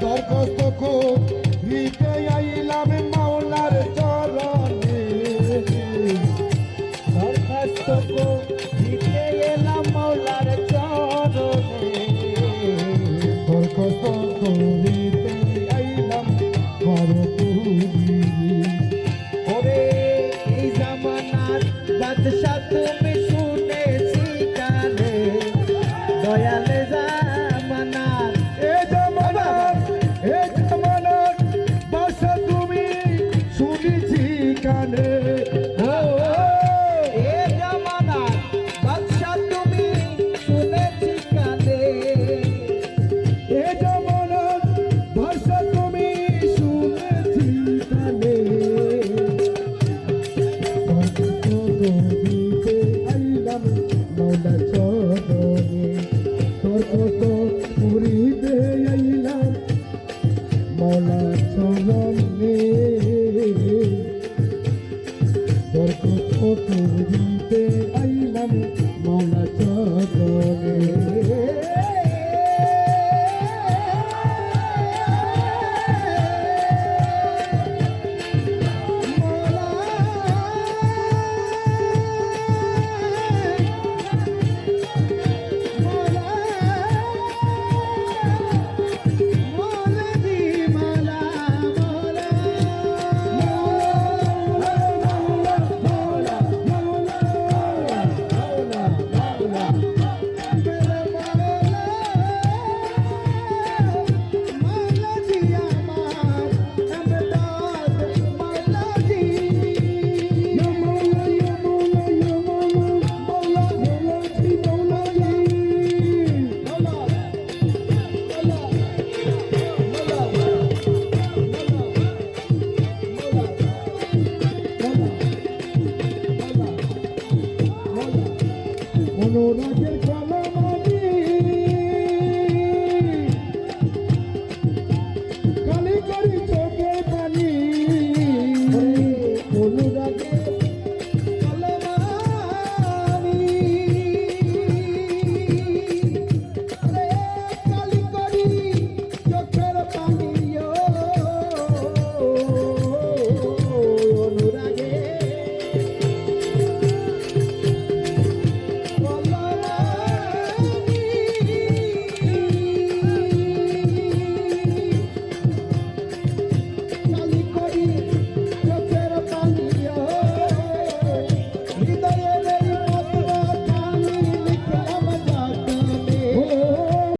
দরখাস্ত খুঁজে আইলাম মাওলার চরণে। দরখাস্ত খুঁজে এলাম মাওলার চরণে। দরখাস্ত No, no no.